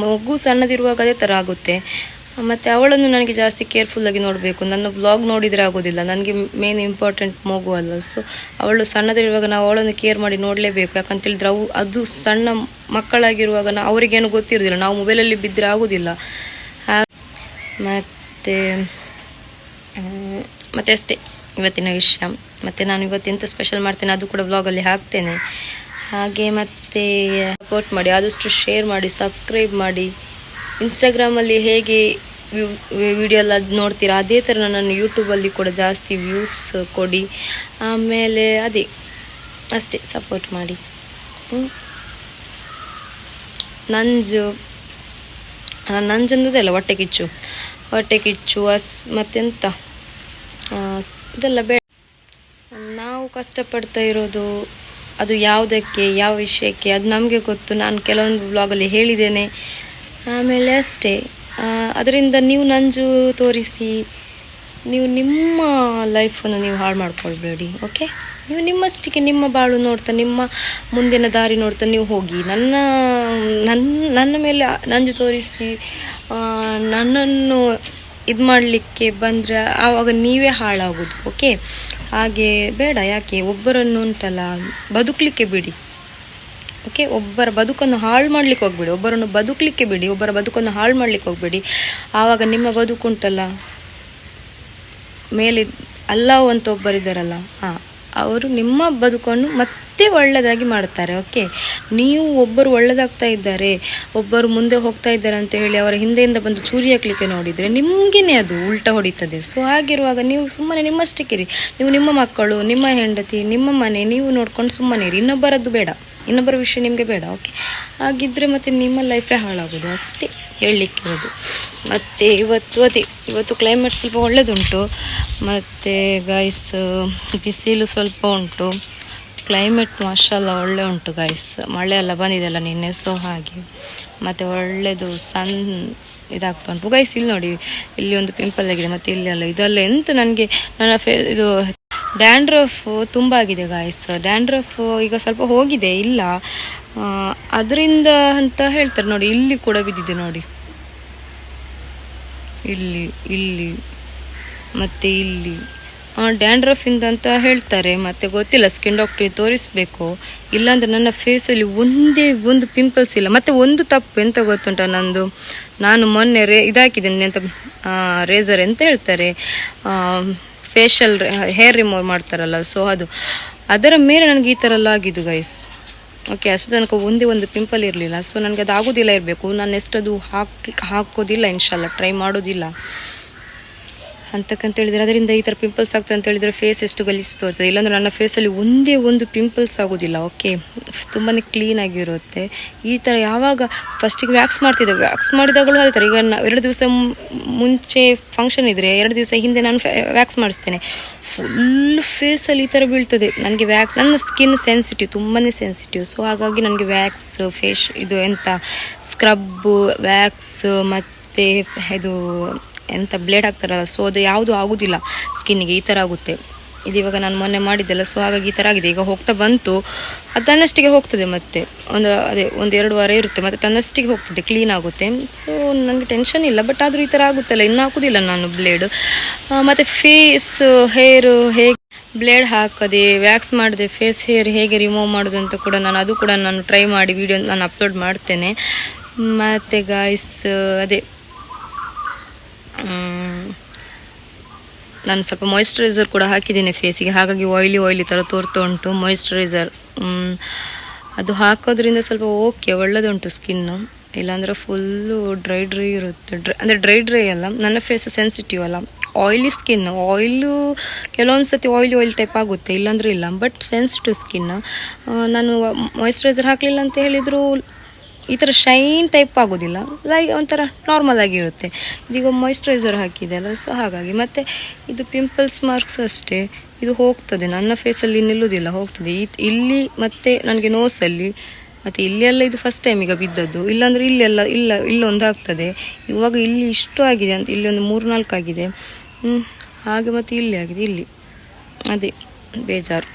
ಮಗು ಸಣ್ಣದಿರುವಾಗ ಅದೇ ಥರ ಆಗುತ್ತೆ. ಮತ್ತು ಅವಳನ್ನು ನನಗೆ ಜಾಸ್ತಿ ಕೇರ್ಫುಲ್ಲಾಗಿ ನೋಡಬೇಕು. ನನ್ನ ಬ್ಲಾಗ್ ನೋಡಿದರೆ ಆಗೋದಿಲ್ಲ. ನನಗೆ ಮೇನ್ ಇಂಪಾರ್ಟೆಂಟ್ ಮಗು ಅಲ್ಲ. ಸೊ ಅವಳು ಸಣ್ಣದಿರುವಾಗ ನಾವು ಅವಳನ್ನು ಕೇರ್ ಮಾಡಿ ನೋಡಲೇಬೇಕು. ಯಾಕಂತೇಳಿದ್ರೆ ಅವು, ಅದು ಸಣ್ಣ ಮಕ್ಕಳಾಗಿರುವಾಗ ನಾವು ಅವರಿಗೇನು ಗೊತ್ತಿರೋದಿಲ್ಲ. ನಾವು ಮೊಬೈಲಲ್ಲಿ ಬಿದ್ದರೆ ಆಗೋದಿಲ್ಲ. ಮತ್ತು ಮತ್ತೆ ಅಷ್ಟೇ. ಇವತ್ತಿನ ವಿಷಯ. ಮತ್ತು ನಾನು ಇವತ್ತು ಎಂತ ಸ್ಪೆಷಲ್ ಮಾಡ್ತೇನೆ ಅದು ಕೂಡ ವ್ಲಾಗಲ್ಲಿ ಹಾಕ್ತೇನೆ. ಹಾಗೆ ಮತ್ತೆ ಸಪೋರ್ಟ್ ಮಾಡಿ, ಆದಷ್ಟು ಶೇರ್ ಮಾಡಿ ಸಬ್ಸ್ಕ್ರೈಬ್ ಮಾಡಿ. ಇನ್ಸ್ಟಾಗ್ರಾಮಲ್ಲಿ ಹೇಗೆ ವಿಡಿಯೋ ಎಲ್ಲ ನೋಡ್ತೀರಾ, ಅದೇ ಥರ ನಾನು ಯೂಟ್ಯೂಬಲ್ಲಿ ಕೂಡ ಜಾಸ್ತಿ ವ್ಯೂಸ್ ಕೊಡಿ. ಆಮೇಲೆ ಅದೇ, ಅಷ್ಟೇ ಸಪೋರ್ಟ್ ಮಾಡಿ. ನಂಜು ನಂಜಂದದೆಲ್ಲ ಹೊಟ್ಟೆ ಕಿಚ್ಚು. ಹೊಟ್ಟೆ ಕಿಚ್ಚು, ಅಸ್, ಮತ್ತೆಂತ? ಇದೆಲ್ಲ ಬೇಡ ನಾವು ಕಷ್ಟಪಡ್ತಾ ಇರೋದು ಅದು ಯಾವುದಕ್ಕೆ, ಯಾವ ವಿಷಯಕ್ಕೆ, ಅದು ನಮಗೆ ಗೊತ್ತು. ನಾನು ಕೆಲವೊಂದು ವ್ಲಾಗಲ್ಲಿ ಹೇಳಿದ್ದೇನೆ. ಆಮೇಲೆ ಅಷ್ಟೇ. ಅದರಿಂದ ನೀವು ನಂಜು ತೋರಿಸಿ, ನೀವು ನಿಮ್ಮ ಲೈಫನ್ನು ನೀವು ಹಾಳು ಮಾಡ್ಕೊಳ್ಬೇಡಿ ಓಕೆ ನೀವು ನಿಮ್ಮಷ್ಟಕ್ಕೆ ನಿಮ್ಮ ಬಾಳು ನೋಡ್ತಾ, ನಿಮ್ಮ ಮುಂದಿನ ದಾರಿ ನೋಡ್ತಾ ನೀವು ಹೋಗಿ. ನನ್ನ ನನ್ನ ನನ್ನ ಮೇಲೆ ನಂಜು ತೋರಿಸಿ ನನ್ನನ್ನು ಇದು ಮಾಡಲಿಕ್ಕೆ ಬಂದರೆ ಆವಾಗ ನೀವೇ ಹಾಳಾಗೋದು ಓಕೆ ಹಾಗೆ ಬೇಡ, ಯಾಕೆ? ಒಬ್ಬರನ್ನು ಉಂಟಲ್ಲ, ಬದುಕಲಿಕ್ಕೆ ಬಿಡಿ ಓಕೆ ಒಬ್ಬರ ಬದುಕನ್ನು ಹಾಳು ಮಾಡ್ಲಿಕ್ಕೆ ಹೋಗ್ಬೇಡಿ, ಒಬ್ಬರನ್ನು ಬದುಕಲಿಕ್ಕೆ ಬಿಡಿ, ಒಬ್ಬರ ಬದುಕನ್ನು ಹಾಳು ಮಾಡ್ಲಿಕ್ಕೆ ಹೋಗ್ಬೇಡಿ. ಆವಾಗ ನಿಮ್ಮ ಬದುಕುಂಟಲ್ಲ ಮೇಲೆ ಅಲ್ಲ ಅಂತ ಒಬ್ಬರಿದ್ದಾರಲ್ಲ ಹಾಂ ಅವರು ನಿಮ್ಮ ಬದುಕನ್ನು ಮತ್ತೆ ಒಳ್ಳೆಯದಾಗಿ ಮಾಡ್ತಾರೆ ಓಕೆ ನೀವು ಒಬ್ಬರು ಒಳ್ಳೆದಾಗ್ತಾ ಇದ್ದಾರೆ, ಒಬ್ಬರು ಮುಂದೆ ಹೋಗ್ತಾ ಇದ್ದಾರೆ ಅಂತ ಹೇಳಿ ಅವರ ಹಿಂದೆಯಿಂದ ಬಂದು ಚೂರಿ ಹಾಕ್ಲಿಕ್ಕೆ ನೋಡಿದರೆ ನಿಮಗೇನೆ ಅದು ಉಲ್ಟಾ ಹೊಡಿತದೆ. ಸೊ ಹಾಗಿರುವಾಗ ನೀವು ಸುಮ್ಮನೆ ನಿಮ್ಮಷ್ಟಕ್ಕಿರಿ ನೀವು ನಿಮ್ಮ ಮಕ್ಕಳು, ನಿಮ್ಮ ಹೆಂಡತಿ, ನಿಮ್ಮ ಮನೆ, ನೀವು ನೋಡ್ಕೊಂಡು ಸುಮ್ಮನೆ ಇರಿ. ಇನ್ನೊಬ್ಬರದ್ದು ಬೇಡ. ಇನ್ನೊಬ್ಬರ ವಿಷಯ ನಿಮಗೆ ಬೇಡ ಓಕೆ ಹಾಗಿದ್ದರೆ ಮತ್ತೆ ನಿಮ್ಮ ಲೈಫೇ ಹಾಳಾಗೋದು ಅಷ್ಟೇ ಹೇಳಲಿಕ್ಕಿರೋದು ಮತ್ತು ಇವತ್ತು, ಅದೇ, ಇವತ್ತು ಕ್ಲೈಮೇಟ್ ಸ್ವಲ್ಪ ಒಳ್ಳೆಯದುಂಟು ಮತ್ತು ಗೈಸ್ ಬಿಸಿಲು ಸ್ವಲ್ಪ ಉಂಟು. ಕ್ಲೈಮೇಟ್ ಮಾಷಲ್ಲ ಒಳ್ಳೆ ಉಂಟು ಗೈಸ್ ಮಳೆ ಎಲ್ಲ ಬಂದಿದೆಲ್ಲ ನಿನ್ನೆ ಸೊ ಹಾಗೆ. ಮತ್ತು ಒಳ್ಳೆಯದು ಸನ್ ಇದಾಗ್ತಾ ಉಂಟು. ಗೈಸ್ ಇಲ್ಲಿ ನೋಡಿ, ಇಲ್ಲಿ ಒಂದು ಪಿಂಪಲ್ ಆಗಿದೆ, ಮತ್ತು ಇಲ್ಲಿ ಅಲ್ಲ, ಇದೆಲ್ಲ ಎಂತ ನನಗೆ, ನನ್ನ ಫೇ ಇದು ಡ್ಯಾಂಡ್ರಫ್ ತುಂಬ ಆಗಿದೆ ಗಾಯ್ಸ್ ಡ್ಯಾಂಡ್ರಫ್ ಈಗ ಸ್ವಲ್ಪ ಹೋಗಿದೆ, ಇಲ್ಲ. ಅದರಿಂದ ಅಂತ ಹೇಳ್ತಾರೆ, ನೋಡಿ, ಇಲ್ಲಿ ಕೂಡ ಬಿದ್ದಿದೆ, ನೋಡಿ. ಇಲ್ಲಿ ಇಲ್ಲಿ, ಮತ್ತು ಇಲ್ಲಿ. ಡ್ಯಾಂಡ್ರಫ್ ಇಂದ ಅಂತ ಹೇಳ್ತಾರೆ. ಮತ್ತೆ ಗೊತ್ತಿಲ್ಲ ಸ್ಕಿನ್ ಡಾಕ್ಟ್ರಿಗೆ ತೋರಿಸ್ಬೇಕು. ಇಲ್ಲಾಂದ್ರೆ ನನ್ನ ಫೇಸಲ್ಲಿ ಒಂದೇ ಒಂದು ಪಿಂಪಲ್ಸ್ ಇಲ್ಲ. ಮತ್ತೆ ಒಂದು ತಪ್ಪು, ಎಂತ ಗೊತ್ತುಂಟ ನಂದು? ನಾನು ಮೊನ್ನೆ ರೇ, ಇದಾಕಿದ್ದೀನಿ ಎಂತ ರೇಸರ್ ಅಂತ ಹೇಳ್ತಾರೆ ಫೇಶಿಯಲ್ ಹೇರ್ ರಿಮೂವ್ ಮಾಡ್ತಾರಲ್ಲ ಸೊ ಅದು. ಅದರ ಮೇಲೆ ನನಗೆ ಈ ಥರ ಎಲ್ಲ ಆಗಿದ್ದು ಗೈಸ್ ಓಕೆ ಅಷ್ಟು ತನಕ ಒಂದೇ ಒಂದು ಪಿಂಪಲ್ ಇರಲಿಲ್ಲ. ಸೊ ನನಗೆ ಅದು ಆಗೋದಿಲ್ಲ ಇರಬೇಕು. ನಾನು ಎಷ್ಟದು ಹಾಕಿ, ಹಾಕೋದಿಲ್ಲ ಇನ್ಶಾಲ್ಲ ಟ್ರೈ ಮಾಡೋದಿಲ್ಲ. ಅಂತಕ್ಕಂತ ಹೇಳಿದರೆ, ಅದರಿಂದ ಈ ಥರ ಪಿಂಪಲ್ಸ್ ಆಗ್ತದೆ ಅಂತ ಹೇಳಿದರೆ ಫೇಸ್ ಎಷ್ಟು ಗಲೀಜು ತೋರ್ತದೆ. ಇಲ್ಲಾಂದ್ರೆ ನನ್ನ ಫೇಸಲ್ಲಿ ಒಂದೇ ಒಂದು ಪಿಂಪಲ್ಸ್ ಆಗೋದಿಲ್ಲ. ಓಕೆ ತುಂಬಾ ಕ್ಲೀನಾಗಿರುತ್ತೆ ಈ ಥರ ಯಾವಾಗ ಫಸ್ಟಿಗೆ ವ್ಯಾಕ್ಸ್ ಮಾಡ್ತಿದ್ದೆ. ವ್ಯಾಕ್ಸ್ ಮಾಡಿದಾಗಲೂ ಅದೇ ಥರ ಈಗ ಎರಡು ದಿವಸ ಮುಂಚೆ ಫಂಕ್ಷನ್ ಇದ್ದರೆ ಎರಡು ದಿವಸ ಹಿಂದೆ ನಾನು ವ್ಯಾಕ್ಸ್ ಮಾಡಿಸ್ತೇನೆ. ಫುಲ್ ಫೇಸಲ್ಲಿ ಈ ಥರ ಬೀಳ್ತದೆ. ನನಗೆ ವ್ಯಾಕ್ಸ್ ನನ್ನ ಸ್ಕಿನ್ ಸೆನ್ಸಿಟಿವ್ ತುಂಬಾ ಸೆನ್ಸಿಟಿವ್ ಸೊ ಹಾಗಾಗಿ ನನಗೆ ವ್ಯಾಕ್ಸ್ ಫೇಶ್ ಇದು ಎಂತ ಸ್ಕ್ರಬ್ಬು ವ್ಯಾಕ್ಸ್ ಮತ್ತು ಇದು ಎಂತ ಬ್ಲೇಡ್ ಹಾಕ್ತಾರಲ್ಲ ಸೊ ಅದು ಯಾವುದು ಆಗೋದಿಲ್ಲ. ಸ್ಕಿನ್ನಿಗೆ ಈ ಥರ ಆಗುತ್ತೆ. ಇದು ಇವಾಗ ನಾನು ಮೊನ್ನೆ ಮಾಡಿದ್ದೆಲ್ಲ ಸೊ ಹಾಗಾಗಿ ಈ ಥರ ಆಗಿದೆ. ಈಗ ಹೋಗ್ತಾ ಬಂತು. ಅದು ತನ್ನಷ್ಟಿಗೆ ಹೋಗ್ತದೆ ಮತ್ತೆ. ಒಂದು, ಅದೇ, ಒಂದು ಎರಡು ವಾರ ಇರುತ್ತೆ, ಮತ್ತು ತನ್ನಷ್ಟಿಗೆ ಹೋಗ್ತದೆ ಕ್ಲೀನ್ ಆಗುತ್ತೆ. ಸೊ ನನಗೆ ಟೆನ್ಷನ್ ಇಲ್ಲ ಬಟ್ ಆದರೂ ಈ ಥರ ಆಗುತ್ತಲ್ಲ, ಇನ್ನೂ ಹಾಕೋದಿಲ್ಲ ನಾನು ಬ್ಲೇಡ್ ಮತ್ತು ಫೇಸ್ ಹೇರು ಹೇಗೆ ಬ್ಲೇಡ್ ಹಾಕದೆ ವ್ಯಾಕ್ಸ್ ಮಾಡಿದೆ ಫೇಸ್ ಹೇರ್ ಹೇಗೆ ರಿಮೂವ್ ಮಾಡೋದು ಅಂತ ಕೂಡ ನಾನು, ಅದು ಕೂಡ ನಾನು ಟ್ರೈ ಮಾಡಿ ವಿಡಿಯೋ ನಾನು ಅಪ್ಲೋಡ್ ಮಾಡ್ತೇನೆ. ಮತ್ತು ಗಾಯ್ಸ್ ಅದೇ ನಾನು ಸ್ವಲ್ಪ ಮಾಯಿಶ್ಚರೈಸರ್ ಕೂಡ ಹಾಕಿದ್ದೀನಿ ಫೇಸಿಗೆ ಹಾಗಾಗಿ ಆಯ್ಲಿ ಆಯ್ಲಿ ಥರ ತೋರ್ತಾ ಉಂಟು ಮಾಯಿಶ್ಚರೈಸರ್ ಅದು ಹಾಕೋದ್ರಿಂದ ಸ್ವಲ್ಪ ಓಕೆ ಒಳ್ಳೆದುಂಟು ಸ್ಕಿನ್ನು ಇಲ್ಲಾಂದರೆ ಫುಲ್ಲು ಡ್ರೈ ಡ್ರೈ ಇರುತ್ತೆ. ಡ್ರೈ ಅಂದರೆ ಡ್ರೈ ಡ್ರೈ ಅಲ್ಲ. ನನ್ನ ಫೇಸ್ ಸೆನ್ಸಿಟಿವ್ ಅಲ್ಲ. ಆಯ್ಲಿ ಸ್ಕಿನ್ ಆಯಿಲು ಕೆಲವೊಂದು ಸತಿ ಆಯ್ಲಿ ಆಯಿಲ್ ಟೈಪ್ ಆಗುತ್ತೆ, ಇಲ್ಲಾಂದ್ರೆ ಇಲ್ಲ. ಬಟ್ ಸೆನ್ಸಿಟಿವ್ ಸ್ಕಿನ್ ನಾನು ಮಾಯಿಶ್ಚರೈಸರ್ ಹಾಕಲಿಲ್ಲ ಅಂತ ಹೇಳಿದರೂ ಈ ಥರ ಶೈನ್ ಟೈಪ್ ಆಗೋದಿಲ್ಲ. ಲೈ ಒಂಥರ ನಾರ್ಮಲ್ ಆಗಿರುತ್ತೆ. ಇದೀಗ ಮಾಯಿಶ್ಚರೈಸರ್ ಹಾಕಿದೆ ಅಲ್ಲ ಸೊ ಹಾಗಾಗಿ. ಮತ್ತು ಇದು ಪಿಂಪಲ್ಸ್ ಮಾರ್ಕ್ಸ್ ಅಷ್ಟೇ. ಇದು ಹೋಗ್ತದೆ. ನನ್ನ ಫೇಸಲ್ಲಿ ನಿಲ್ಲುವುದಿಲ್ಲ ಹೋಗ್ತದೆ. ಇಲ್ಲಿ ಮತ್ತು ನನಗೆ ನೋಸಲ್ಲಿ ಮತ್ತು ಇಲ್ಲಿ ಎಲ್ಲ ಇದು ಫಸ್ಟ್ ಟೈಮ್ ಈಗ ಬಿದ್ದದ್ದು. ಇಲ್ಲಾಂದರೆ ಇಲ್ಲೆಲ್ಲ, ಇಲ್ಲ, ಇಲ್ಲೊಂದು ಆಗ್ತದೆ. ಇವಾಗ ಇಲ್ಲಿ ಇಷ್ಟು ಆಗಿದೆ ಅಂತ, ಇಲ್ಲಿ ಒಂದು ಮೂರು ನಾಲ್ಕು ಆಗಿದೆ ಹಾಗೆ ಮತ್ತು ಇಲ್ಲಿ ಆಗಿದೆ, ಇಲ್ಲಿ. ಅದೇ, ಬೇಜಾರು.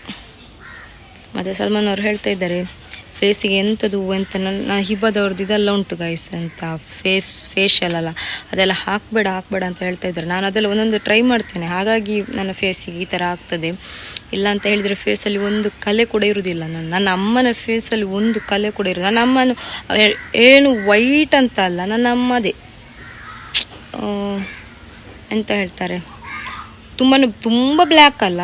ಮತ್ತು ಸಲ್ಮಾನ್ ಅವರು ಹೇಳ್ತಾ ಇದ್ದಾರೆ ಫೇಸಿಗೆ ಎಂಥದ್ದು ಅಂತ ನನ್ನ ಹಿಬ್ಬದವ್ರದ್ದು ಇದೆಲ್ಲ ಉಂಟು ಗೈಸ್ ಅಂತ. ಫೇಸ್ ಫೇಶಿಯಲ್ ಅಲ್ಲ. ಅದೆಲ್ಲ ಹಾಕಬೇಡ ಹಾಕಬೇಡ ಅಂತ ಹೇಳ್ತಾ ಇದ್ದಾರೆ ನಾನು ಅದೆಲ್ಲ ಒಂದೊಂದು ಟ್ರೈ ಮಾಡ್ತೇನೆ. ಹಾಗಾಗಿ ನನ್ನ ಫೇಸಿಗೆ ಈ ಥರ ಆಗ್ತದೆ. ಇಲ್ಲ ಅಂತ ಹೇಳಿದರೆ ಫೇಸಲ್ಲಿ ಒಂದು ಕಲೆ ಕೂಡ ಇರುವುದಿಲ್ಲ ನನ್ನ. ನನ್ನ ಅಮ್ಮನ ಫೇಸಲ್ಲಿ ಒಂದು ಕಲೆ ಕೂಡ ಇರೋದು ನನ್ನ ಅಮ್ಮನು ಏನು ವೈಟ್ ಅಂತ ಅಲ್ಲ. ನನ್ನ ಅಮ್ಮದೇ. ಎಂತ ಹೇಳ್ತಾರೆ? ತುಂಬ ತುಂಬ ಬ್ಲ್ಯಾಕ್ ಅಲ್ಲ.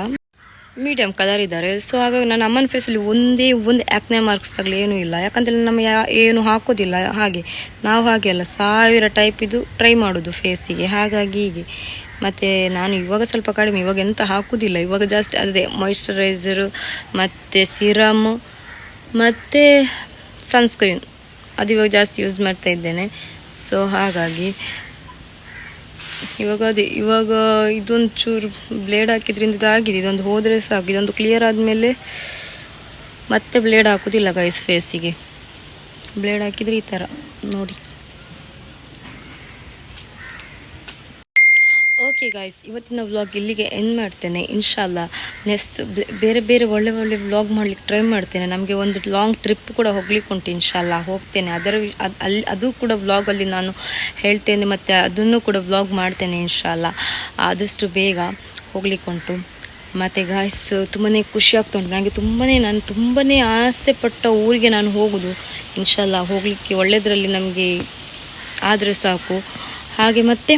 ಮೀಡಿಯಮ್ ಕಲರ್ ಇದ್ದಾರೆ. ಸೊ ಹಾಗಾಗಿ ನನ್ನ ಅಮ್ಮನ ಫೇಸಲ್ಲಿ ಒಂದೇ ಒಂದು ಆ್ಯಕ್ನೆ ಮಾರ್ಕ್ಸ್ ಆಗಲಿ ಏನೂ ಇಲ್ಲ. ಯಾಕಂದರೆ ನಮ್ಮ ಏನು ಹಾಕೋದಿಲ್ಲ. ಹಾಗೆ, ನಾವು ಹಾಗೆ ಅಲ್ಲ. ಸಾವಿರ ಟೈಪ್ ಇದು ಟ್ರೈ ಮಾಡೋದು ಫೇಸಿಗೆ ಹಾಗಾಗಿ ಹೀಗೆ. ಮತ್ತು ನಾನು ಇವಾಗ ಸ್ವಲ್ಪ ಕಡಿಮೆ. ಇವಾಗ ಎಂತ ಹಾಕೋದಿಲ್ಲ. ಇವಾಗ ಜಾಸ್ತಿ ಅದೇ ಮಾಯಿಶ್ಚರೈಸರು ಮತ್ತು ಸಿರಮು ಮತ್ತು ಸನ್ಸ್ಕ್ರೀನ್ ಅದು ಇವಾಗ ಜಾಸ್ತಿ ಯೂಸ್ ಮಾಡ್ತಾ ಇದ್ದೇನೆ. ಸೊ ಹಾಗಾಗಿ ಇವಾಗ ಅದೇ, ಇವಾಗ ಇದೊಂದು ಚೂರು ಬ್ಲೇಡ್ ಹಾಕಿದ್ರಿಂದ ಇದಾಗಿದೆ ಇದೊಂದು ಹೋದರೆ ಸಾಕು. ಇದೊಂದು ಕ್ಲಿಯರ್ ಆದಮೇಲೆ ಮತ್ತೆ ಬ್ಲೇಡ್ ಹಾಕೋದಿಲ್ಲ ಗೈಸ್ ಫೇಸಿಗೆ ಬ್ಲೇಡ್ ಹಾಕಿದ್ರೆ ಈ ಥರ ನೋಡಿ ಓಕೆ ಗಾಯ್ಸ್ ಇವತ್ತಿನ ವ್ಲಾಗ್ ಇಲ್ಲಿಗೆ ಎಂಡ್ ಮಾಡ್ತೇನೆ. ಇನ್ಶಾಲ್ಲ ನೆಕ್ಸ್ಟ್ ಬೇರೆ ಬೇರೆ ಒಳ್ಳೆ ಒಳ್ಳೆ ವ್ಲಾಗ್ ಮಾಡ್ಲಿಕ್ಕೆ ಟ್ರೈ ಮಾಡ್ತೇನೆ. ನಮಗೆ ಒಂದು ಲಾಂಗ್ ಟ್ರಿಪ್ ಕೂಡ ಹೋಗ್ಲಿಕ್ಕೆ ಉಂಟು ಇನ್ಶಾಲ್ಲ. ಹೋಗ್ತೇನೆ. ಅದರ ಅಲ್ಲಿ ಅದು ಕೂಡ ವ್ಲಾಗಲ್ಲಿ ನಾನು ಹೇಳ್ತೇನೆ ಮತ್ತು ಅದನ್ನು ಕೂಡ ವ್ಲಾಗ್ ಮಾಡ್ತೇನೆ ಇನ್ಶಾಲ್ಲ. ಆದಷ್ಟು ಬೇಗ ಹೋಗ್ಲಿಕ್ಕೆ ಉಂಟು. ಮತ್ತು ಗಾಯ್ಸ್ ತುಂಬಾ ಖುಷಿ ಆಗ್ತಾ ಉಂಟು. ನನಗೆ ತುಂಬಾ ನಾನು ತುಂಬಾ ಆಸೆ ಪಟ್ಟ ಊರಿಗೆ ನಾನು ಹೋಗೋದು. ಇನ್ಶಾಲ್ಲ, ಹೋಗಲಿಕ್ಕೆ ಒಳ್ಳೆಯದರಲ್ಲಿ ನಮಗೆ ಆದರೆ ಸಾಕು. ಹಾಗೆ ಮತ್ತೆ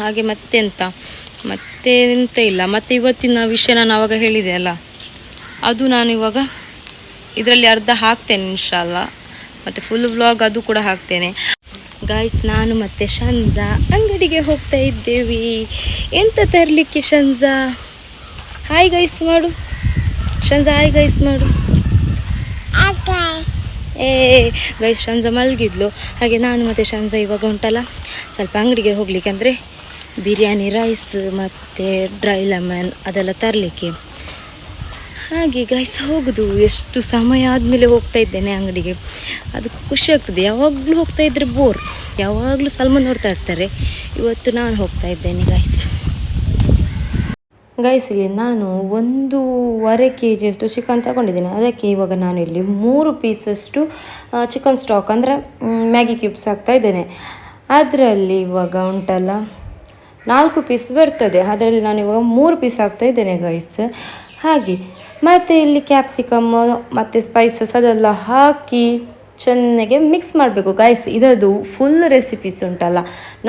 ಹಾಗೆ ಮತ್ತೆ ಎಂತ? ಮತ್ತೆ ಎಂತ ಇಲ್ಲ. ಮತ್ತೆ ಇವತ್ತಿನ ವಿಷಯ ನಾನು ಆವಾಗ ಹೇಳಿದೆ ಅಲ್ಲ. ಅದು ನಾನು ಇವಾಗ ಇದರಲ್ಲಿ ಅರ್ಧ ಹಾಕ್ತೇನೆ ಇನ್ಶಾಲ್ಲ ಮತ್ತು ಫುಲ್ ವ್ಲಾಗ್ ಅದು ಕೂಡ ಹಾಕ್ತೇನೆ. ಗಾಯ್ಸ್ ನಾನು ಮತ್ತೆ ಶಂಜಾ ಅಂಗಡಿಗೆ ಹೋಗ್ತಾ ಇದ್ದೇವೆ. ಎಂತ ತರಲಿಕ್ಕೆ ಶಂಜಾ ಹಾಯ್ ಗೈಸ್ ಮಾಡು. ಶಂಜಾ ಹಾಯ್ ಗೈಸ್ ಮಾಡು. ಏ ಗೈಸ್ ಶಂಜಾ ಮಲಗಿದ್ಲು. ಹಾಗೆ ನಾನು ಮತ್ತೆ ಶಂಜಾ ಇವಾಗ ಉಂಟಲ್ಲ. ಸ್ವಲ್ಪ ಅಂಗಡಿಗೆ ಹೋಗ್ಲಿಕ್ಕೆ ಅಂದರೆ ಬಿರಿಯಾನಿ, ರೈಸ್ ಮತ್ತು ಡ್ರೈ ಲೆಮನ್ ಅದೆಲ್ಲ ತರಲಿಕ್ಕೆ. ಹಾಗೆ ಗೈಸ್ ಹೋಗೋದು. ಎಷ್ಟು ಸಮಯ ಆದಮೇಲೆ ಹೋಗ್ತಾ ಇದ್ದೇನೆ ಅಂಗಡಿಗೆ. ಅದು ಖುಷಿ ಆಗ್ತದೆ. ಯಾವಾಗಲೂ ಹೋಗ್ತಾ ಇದ್ದರೆ ಬೋರ್ ಯಾವಾಗಲೂ ಸಲ್ಮಾನ್ ನೋಡ್ತಾ ಇರ್ತಾರೆ. ಇವತ್ತು ನಾನು ಹೋಗ್ತಾ ಇದ್ದೇನೆ ಗೈಸ್ ಗೈಸ್ ಇಲ್ಲಿ ನಾನು ಒಂದೂವರೆ ಕೆ ಜಿಯಷ್ಟು ಚಿಕನ್ ತಗೊಂಡಿದ್ದೀನಿ. ಅದಕ್ಕೆ ಇವಾಗ ನಾನು ಇಲ್ಲಿ ಮೂರು ಪೀಸಷ್ಟು ಚಿಕನ್ ಸ್ಟಾಕ್ ಅಂದರೆ, ಮ್ಯಾಗಿ ಕ್ಯೂಬ್ಸ್ ಹಾಕ್ತಾ ಇದ್ದೇನೆ. ಅದರಲ್ಲಿ ಇವಾಗ ಉಂಟಲ್ಲ ನಾಲ್ಕು ಪೀಸ್ ಬರ್ತದೆ. ಅದರಲ್ಲಿ ನಾನು ಇವಾಗ ಮೂರು ಪೀಸ್ ಹಾಕ್ತಾ ಇದ್ದೇನೆ ಗೈಸ್ ಹಾಗೆ. ಮತ್ತು ಇಲ್ಲಿ ಕ್ಯಾಪ್ಸಿಕಮ್ ಮತ್ತು ಸ್ಪೈಸಸ್ ಅದೆಲ್ಲ ಹಾಕಿ ಚೆನ್ನಾಗೆ ಮಿಕ್ಸ್ ಮಾಡಬೇಕು. ಗಾಯ್ಸ್ ಇದರದು ಫುಲ್ ರೆಸಿಪೀಸ್ ಉಂಟಲ್ಲ.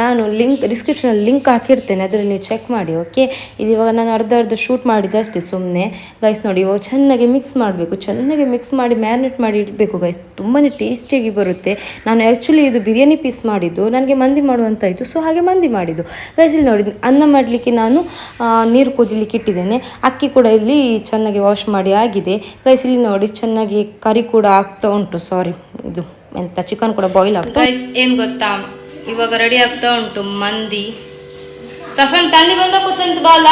ನಾನು ಲಿಂಕ್ ಡಿಸ್ಕ್ರಿಪ್ಷನಲ್ಲಿ ಲಿಂಕ್ ಹಾಕಿರ್ತೇನೆ. ಅದರಲ್ಲಿ ನೀವು ಚೆಕ್ ಮಾಡಿ ಓಕೆ ಇದು ಇವಾಗ ನಾನು ಅರ್ಧ ಅರ್ಧ ಶೂಟ್ ಮಾಡಿದ್ದೆ ಅಷ್ಟೇ ಸುಮ್ಮನೆ ಗೈಸ್ ನೋಡಿ, ಇವಾಗ ಚೆನ್ನಾಗಿ ಮಿಕ್ಸ್ ಮಾಡಬೇಕು. ಚೆನ್ನಾಗಿ ಮಿಕ್ಸ್ ಮಾಡಿ ಮ್ಯಾರಿನೇಟ್ ಮಾಡಿ ಇಡಬೇಕು ಗೈಸ್ ತುಂಬಾ ಟೇಸ್ಟಿಯಾಗಿ ಬರುತ್ತೆ. ನಾನು ಆ್ಯಕ್ಚುಲಿ ಇದು ಬಿರಿಯಾನಿ ಪೀಸ್ ಮಾಡಿದ್ದು. ನನಗೆ ಮಂದಿ ಮಾಡುವಂಥ ಇತ್ತು. ಸೊ ಹಾಗೆ ಮಂದಿ ಮಾಡಿದ್ದು. ಗೈಸ್ ಇಲ್ಲಿ ನೋಡಿ, ಅನ್ನ ಮಾಡಲಿಕ್ಕೆ ನಾನು ನೀರು ಕುದಿಲಿಕ್ಕೆ ಇಟ್ಟಿದ್ದೇನೆ. ಅಕ್ಕಿ ಕೂಡ ಇಲ್ಲಿ ಚೆನ್ನಾಗಿ ವಾಶ್ ಮಾಡಿ ಆಗಿದೆ. ಗೈಸ್ ಇಲ್ಲಿ ನೋಡಿ, ಚೆನ್ನಾಗಿ ಕರಿ ಕೂಡ ಆಗ್ತಾ ಉಂಟು. ಸಾರಿ ಇದು ಎಂತ ಚಿಕನ್ ಕೂಡ ಬಾಯ್ಲ್ ಆಗ್ತಾ ಗೈಸ್ ಏನ್ ಗೊತ್ತಾ? ಇವಾಗ ರೆಡಿ ಆಗ್ತಾ ಉಂಟು ಮಂದಿ. ಸಫನ್ ತಂದಿ ಬಂದ ಕುಚಂತ ಬಾಲ.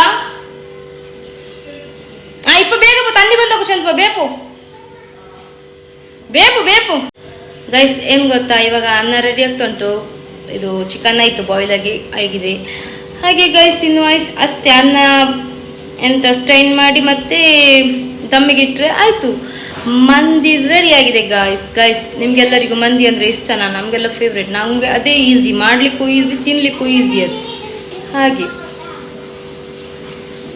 ಆ, ಇಪ್ಪ ಬೇಗ ತಂದಿ ಬಂದ ಕುಚಂತ ಬೇಕು ಬೇಕು ಬೇಪು. ಗೈಸ್ ಏನ್ ಗೊತ್ತಾ? ಇವಾಗ ಅನ್ನ ರೆಡಿ ಆಗ್ತಾ ಉಂಟು. ಇದು ಚಿಕನ್ ಆಯ್ತು ಬಾಯ್ಲ್ ಆಗಿ, ಆಗಿದೆ. ಹಾಗೆ ಗೈಸ್ ಇನ್ನು ಅಷ್ಟೇ ಅನ್ನ ಎಂತ ಸ್ಟೈನ್ ಮಾಡಿ ಮತ್ತೆ ದಮ್ಮಿಗೆ ಆಯ್ತು. ಮಂದಿ ರೆಡಿ ಆಗಿದೆ ಗಾಯ್ಸ್ ನಿಮಗೆಲ್ಲರಿಗೂ ನಿಮ್ಗೆಲ್ಲರಿಗೂ ಮಂದಿ ಅಂದ್ರೆ ಇಷ್ಟನಾ? ನಮ್ಗೆಲ್ಲ ಫೇವ್ರೇಟ್ ನಮ್ಗೆ ಅದೇ ಈಸಿ ಮಾಡ್ಲಿಕ್ಕೂ ಈಸಿ ತಿನ್ಲಿಕ್ಕೂ ಈಸಿ ಅದು. ಹಾಗೆ.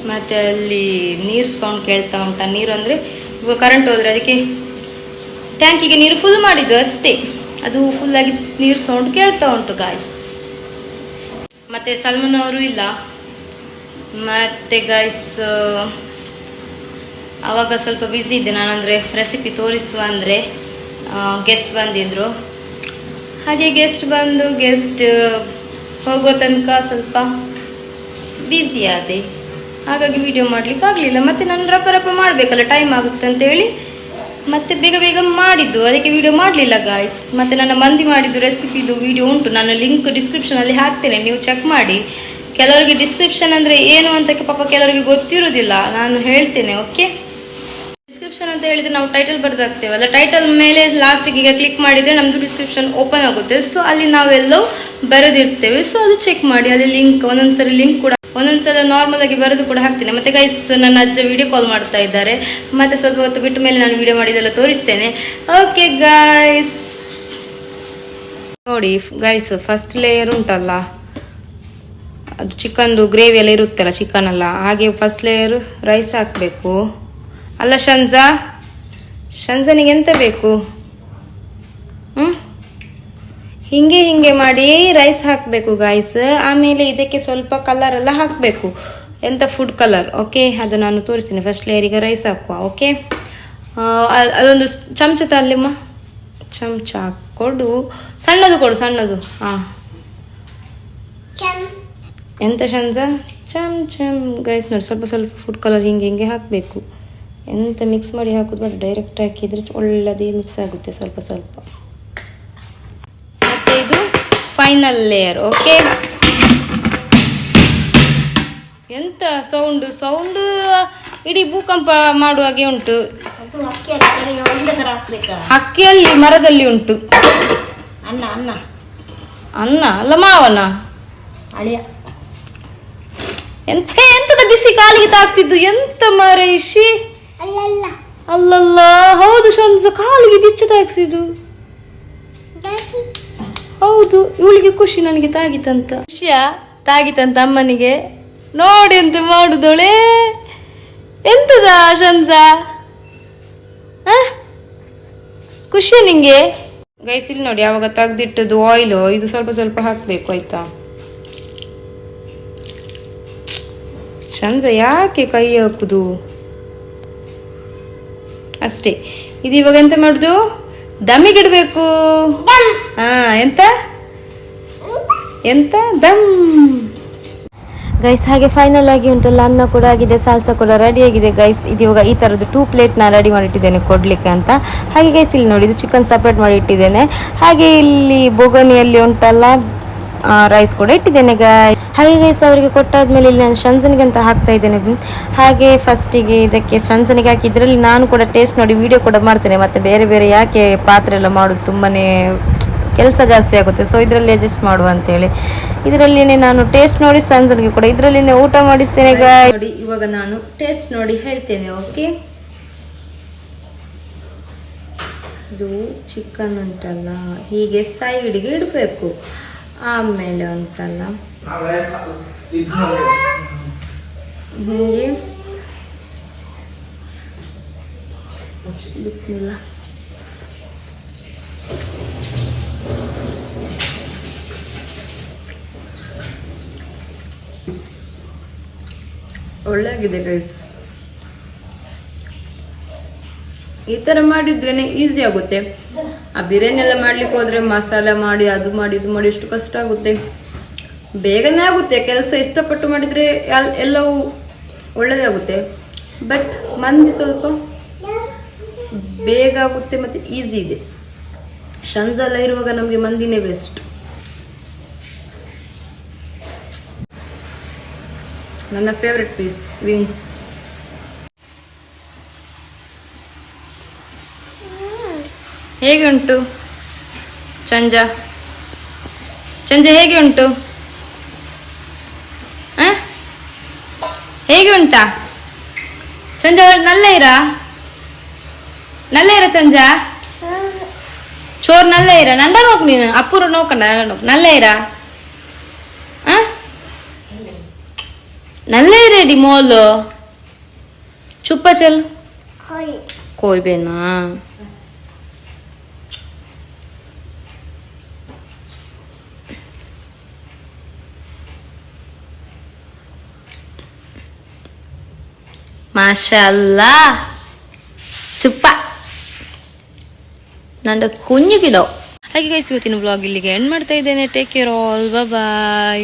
ಮತ್ತೆ ಅಲ್ಲಿ ನೀರು ಸೌಂಡ್ ಕೇಳ್ತಾ ಉಂಟ. ನೀರು ಅಂದ್ರೆ ಇವಾಗ ಕರೆಂಟ್ ಹೋದ್ರೆ ಅದಕ್ಕೆ ಟ್ಯಾಂಕಿಗೆ ನೀರು ಫುಲ್ ಮಾಡಿದ್ದು ಅಷ್ಟೇ. ಅದು ಫುಲ್ ಆಗಿ ನೀರು ಸೌಂಡ್ ಕೇಳ್ತಾ ಉಂಟು ಗಾಯ್ಸ್ ಮತ್ತೆ ಸಲ್ಮಾನ್ ಅವರು ಇಲ್ಲ. ಮತ್ತೆ ಗಾಯ್ಸ್ ಆವಾಗ ಸ್ವಲ್ಪ ಬ್ಯುಸಿ ಇದ್ದೆ ನಾನಂದರೆ ರೆಸಿಪಿ ತೋರಿಸುವ ಅಂದರೆ ಗೆಸ್ಟ್ ಬಂದಿದ್ದರು ಹಾಗೆ ಗೆಸ್ಟ್ ಬಂದು ಗೆಸ್ಟ್ ಹೋಗೋ ತನಕ ಸ್ವಲ್ಪ ಬ್ಯುಸಿ ಆದೆ. ಹಾಗಾಗಿ ವಿಡಿಯೋ ಮಾಡ್ಲಿಕ್ಕೆ ಆಗಲಿಲ್ಲ. ಮತ್ತೆ ನಾನು ರಪ್ಪ ರಪ್ಪ ಮಾಡಬೇಕಲ್ಲ ಟೈಮ್ ಆಗುತ್ತೆ ಅಂತೇಳಿ ಮತ್ತೆ ಬೇಗ ಬೇಗ ಮಾಡಿದ್ದು. ಅದಕ್ಕೆ ವಿಡಿಯೋ ಮಾಡಲಿಲ್ಲ ಗಾಯ್ಸ್ ಮತ್ತು ನನ್ನ ಮಂದಿ ಮಾಡಿದ್ದು ರೆಸಿಪಿದು ವಿಡಿಯೋ ಉಂಟು. ನಾನು ಲಿಂಕ್ ಡಿಸ್ಕ್ರಿಪ್ಷನಲ್ಲಿ ಹಾಕ್ತೇನೆ. ನೀವು ಚೆಕ್ ಮಾಡಿ. ಕೆಲವರಿಗೆ ಡಿಸ್ಕ್ರಿಪ್ಷನ್ ಅಂದರೆ ಏನು ಅಂತ ಪಾಪ ಕೆಲವರಿಗೆ ಗೊತ್ತಿರೋದಿಲ್ಲ ನಾನು ಹೇಳ್ತೇನೆ ಓಕೆ ಡಿಸ್ಕ್ರಿಪ್ಷನ್ ಅಂತ ಹೇಳಿದ್ರೆ ನಾವು ಟೈಟಲ್ ಬರೆದಾಗ್ತೇವಲ್ಲ ಟೈಟಲ್ ಮೇಲೆ ಲಾಸ್ಟಿಗೆ ಈಗ ಕ್ಲಿಕ್ ಮಾಡಿದ್ರೆ ನಮ್ದು ಡಿಸ್ಕ್ರಿಪ್ಷನ್ ಓಪನ್ ಆಗುತ್ತೆ. ಸೊ ಅಲ್ಲಿ ನಾವೆಲ್ಲೋ ಬರೆದಿರ್ತೇವೆ. ಸೊ ಅದು ಚೆಕ್ ಮಾಡಿ. ಅಲ್ಲಿ ಲಿಂಕ್ ಒಂದೊಂದ್ಸರಿ ಲಿಂಕ್ ಕೂಡ ಒಂದೊಂದ್ಸಲ ನಾರ್ಮಲ್ ಆಗಿ ಬರೆದು ಕೂಡ ಹಾಕ್ತೇನೆ. ಮತ್ತೆ ಗೈಸ್ ನನ್ನ ಅಜ್ಜ ವಿಡಿಯೋ ಕಾಲ್ ಮಾಡ್ತಾ ಇದ್ದಾರೆ. ಮತ್ತೆ ಸ್ವಲ್ಪ ಹೊತ್ತು ಬಿಟ್ಟು ಮೇಲೆ ನಾನು ವಿಡಿಯೋ ಮಾಡಿದೆಲ್ಲ ತೋರಿಸ್ತೇನೆ. ಓಕೆ ಗೈಸ್ ನೋಡಿ ಗೈಸ್ ಫಸ್ಟ್ ಲೇಯರ್ ಉಂಟಲ್ಲ? ಅದು ಚಿಕನ್ದು ಗ್ರೇವಿ ಎಲ್ಲ ಇರುತ್ತಲ್ಲ ಚಿಕನ್ ಎಲ್ಲ ಹಾಗೆ ಫಸ್ಟ್ ಲೇಯರ್ ರೈಸ್ ಹಾಕಬೇಕು. ಅಲ್ಲ ಶಂಜಾ ಶಂಜನಿಗೆ ಎಂತ ಬೇಕು? ಹ್ಞೂ ಹಿಂಗೆ ಹಿಂಗೆ ಮಾಡಿ ರೈಸ್ ಹಾಕಬೇಕು ಗಾಯ್ಸ್ ಆಮೇಲೆ ಇದಕ್ಕೆ ಸ್ವಲ್ಪ ಕಲರ್ ಎಲ್ಲ ಹಾಕಬೇಕು. ಎಂತ ಫುಡ್ ಕಲರ್ ಓಕೆ ಅದು ನಾನು ತೋರಿಸ್ತೀನಿ. ಫಸ್ಟ್ ಲೇಯರಿಗೆ ರೈಸ್ ಹಾಕುವ ಓಕೆ ಅದೊಂದು ಚಮಚ ತಲ್ಲಿಮ್ಮ ಚಮಚ ಕೊಡು. ಸಣ್ಣದು ಕೊಡು ಸಣ್ಣದು. ಹಾಂ ಎಂತ ಶಂಜ ಚಮ್ ಚಮ್ ಗೈಸ್ ನೋಡಿ ಸ್ವಲ್ಪ ಸ್ವಲ್ಪ ಫುಡ್ ಕಲರ್ ಹಿಂಗೆ ಹಿಂಗೆ ಹಾಕಬೇಕು. ಎಂತ ಮಿಕ್ಸ್ ಮಾಡಿ ಹಾಕೋದು ಬೇಡ ಡೈರೆಕ್ಟ್ ಹಾಕಿದರೆ ಒಳ್ಳೆದೇ ಮಿಕ್ಸ್ ಆಗುತ್ತೆ ಸ್ವಲ್ಪ ಸ್ವಲ್ಪ. ಮತ್ತೆ ಇದು ಫೈನಲ್ ಲೇಯರ್ ಓಕೆ ಎಂತ ಸೌಂಡ್ ಸೌಂಡ್ ಇಡೀ ಭೂಕಂಪ ಮಾಡುವಾಗೆ ಉಂಟು. ಅಕ್ಕಿಯಲ್ಲಿ ಮರದಲ್ಲಿ ಉಂಟು. ಅನ್ನ ಅನ್ನ ಅನ್ನ ಅಲ್ಲ ಮಾವನ? ಎಂತ, ಎಂತದ ಬಿಸಿ ಕಾಲಿಗೆ ತಾಕ್ಸಿದ್ದು ಎಂತ ಅಲ್ಲಲ್ಲ ಅಲ್ಲಲ್ಲ. ಹೌದು ಶಂಸ ಕಾಲಿಗೆ ಬಿಚ್ಚು ತಾಗಿಸಿದು ಹೌದು ಇವಳಿಗೆ ಖುಷಿ ನನಗೆ ತಾಗಿತಂತ. ಖುಷಿಯ? ತಾಗಿತಂತ ಅಮ್ಮನಿಗೆ. ನೋಡಿ ಅಂತ ಮಾಡುದೋಳೆ. ಎಂತದ ಶಂಸ ಖುಷಿ ನಿಂಗೆ? ಗೈಸಿಲ್ ಇಲ್ಲಿ ನೋಡಿ ಯಾವಾಗ ತೆಗ್ದಿಟ್ಟದ್ದು ಆಯಿಲು ಇದು ಸ್ವಲ್ಪ ಸ್ವಲ್ಪ ಹಾಕ್ಬೇಕು ಆಯ್ತಾ? ಚಂದ ಯಾಕೆ ಕೈ ಹಾಕುದು? ಅಷ್ಟೇ. ಇದು ಇವಾಗ ಎಂತ ಮಾಡುದು? ದಮ್ಮಿಗಿಡ್ಬೇಕು ಹಾ ಎಂತ? ಎಂತ? ದಮ್. ಗೈಸ್ ಹಾಗೆ ಫೈನಲ್ ಆಗಿ ಉಂಟಲ್ಲ ಅನ್ನ ಕೂಡ ಆಗಿದೆ ಸಾಲ್ಸ ಕೂಡ ರೆಡಿ ಆಗಿದೆ ಗೈಸ್ ಇದು ಇವಾಗ ಈ ಥರದ್ದು ಟೂ ಪ್ಲೇಟ್ ನಾನು ರೆಡಿ ಮಾಡಿಟ್ಟಿದ್ದೇನೆ ಕೊಡ್ಲಿಕ್ಕೆ ಅಂತ. ಹಾಗೆ ಗೈಸ್ ಇಲ್ಲಿ ನೋಡಿ ಇದು ಚಿಕನ್ ಸಪ್ರೇಟ್ ಮಾಡಿ ಇಟ್ಟಿದ್ದೇನೆ. ಹಾಗೆ ಇಲ್ಲಿ ಬೋಗನಿಯಲ್ಲಿ ಉಂಟಲ್ಲ ರೈಸ್ ಕೂಡ ಇಟ್ಟಿದ್ದೇನೆ ಗಾಯ್ ಹಾಗೆ ಗೈಸ್ ಅವರಿಗೆ ಕೊಟ್ಟಾದ್ಮೇಲೆ ಇಲ್ಲಿ ನಾನು ಶಂಜನಿಗೆ ಅಂತ ಹಾಕ್ತಾ ಇದ್ದೇನೆ. ಹಾಗೆ ಫಸ್ಟಿಗೆ ಇದಕ್ಕೆ ಶಂಜನಿಗೆ ಹಾಕಿ ಇದರಲ್ಲಿ ನಾನು ಕೂಡ ಟೇಸ್ಟ್ ನೋಡಿ ವಿಡಿಯೋ ಕೂಡ ಮಾಡ್ತೇನೆ. ಮತ್ತೆ ಬೇರೆ ಬೇರೆ ಯಾಕೆ ಪಾತ್ರೆ ಎಲ್ಲ ಮಾಡೋದು ತುಂಬಾ ಕೆಲಸ ಜಾಸ್ತಿ ಆಗುತ್ತೆ. ಸೊ ಇದರಲ್ಲಿ ಅಡ್ಜಸ್ಟ್ ಮಾಡುವ ಅಂತೇಳಿ. ಇದರಲ್ಲಿನೇ ನಾನು ಟೇಸ್ಟ್ ನೋಡಿ ಸಂಜನಿಗೆ ಕೂಡ ಇದರಲ್ಲಿನೇ ಊಟ ಮಾಡಿಸ್ತೇನೆ ಈಗ ನೋಡಿ ಇವಾಗ ನಾನು ಟೇಸ್ಟ್ ನೋಡಿ ಹೇಳ್ತೇನೆ ಓಕೆ ಇದು ಚಿಕನ್ ಉಂಟಲ್ಲ ಹೀಗೆ ಸೈಡ್ಗೆ ಇಡಬೇಕು. ಆಮೇಲೆ ಉಂಟಲ್ಲ ಹೀಗೆ ಬಿಸ್ಮಿಲ್ಲ ಒಳ್ಳೆಯಾಗಿದೆ ಗೈಸ್ ಈ ಥರ ಮಾಡಿದ್ರೇ ಈಸಿ ಆಗುತ್ತೆ ಆ ಬಿರಿಯಾನಿ ಎಲ್ಲ ಮಾಡ್ಲಿಕ್ಕೆ ಹೋದ್ರೆ ಮಸಾಲೆ ಮಾಡಿ, ಅದು ಮಾಡಿ, ಇದು ಮಾಡಿ ಎಷ್ಟು ಕಷ್ಟ ಆಗುತ್ತೆ. ಬೇಗನೆ ಆಗುತ್ತೆ, ಕೆಲಸ ಇಷ್ಟಪಟ್ಟು ಮಾಡಿದ್ರೆ ಎಲ್ಲವೂ ಒಳ್ಳೆಯದೇ ಆಗುತ್ತೆ. ಬಟ್ ಮಂದಿ ಸ್ವಲ್ಪ ಬೇಗ ಆಗುತ್ತೆ ಮತ್ತು ಈಸಿ ಇದೆ. ಶನ್ಸ್ ಎಲ್ಲ ಇರುವಾಗ ನಮಗೆ ಮಂದಿನೇ ಬೆಸ್ಟ್ ನನ್ನ ಫೇವ್ರೆಟ್ ಪೀಸ್ ವಿಂಗ್ಸ್ ಹೇಗೆ ಉಂಟು? ಚಂಜ? ಚಂಜ ಹೇಗೆ ಉಂಟು? ಆ? ಹೇಗೆ ಉಂಟಾ? ಚಂಜ ನಲ್ಲ ಇರಾ? ನಲ್ಲ ಇರ ಚಂಜ? ಚೋರ್ ನಲ್ಲ ಇರ? ನಂದ ನೋಕ್ ನೀನು. ಅಪ್ಪುರ ನೋಕಂಡ ನಂದ ನೋಕ್ ನಲ್ಲ ಇರ? ಆ? ನಲ್ಲ ಇರೇಡಿ ಮೋಲು? ಚುಪ್ಪ ಚಲ್. ಹೋಯ್ ಕೊಯ್ಬೇನಾ മാഷല്ലാ ಚುಪ್ಪ ನಂದು ಕುಂಜಿಗಿದವು ಹಾಗೆ ಗೈಸ್ ಇವತ್ತಿನ ಬ್ಲಾಗ್ ಇಲ್ಲಿಗೆ ಎಂಡ್ ಮಾಡ್ತಾ ಇದ್ದೇನೆ ಟೇಕ್ ಕೇರ್ ಆಲ್ ಬಾಯ್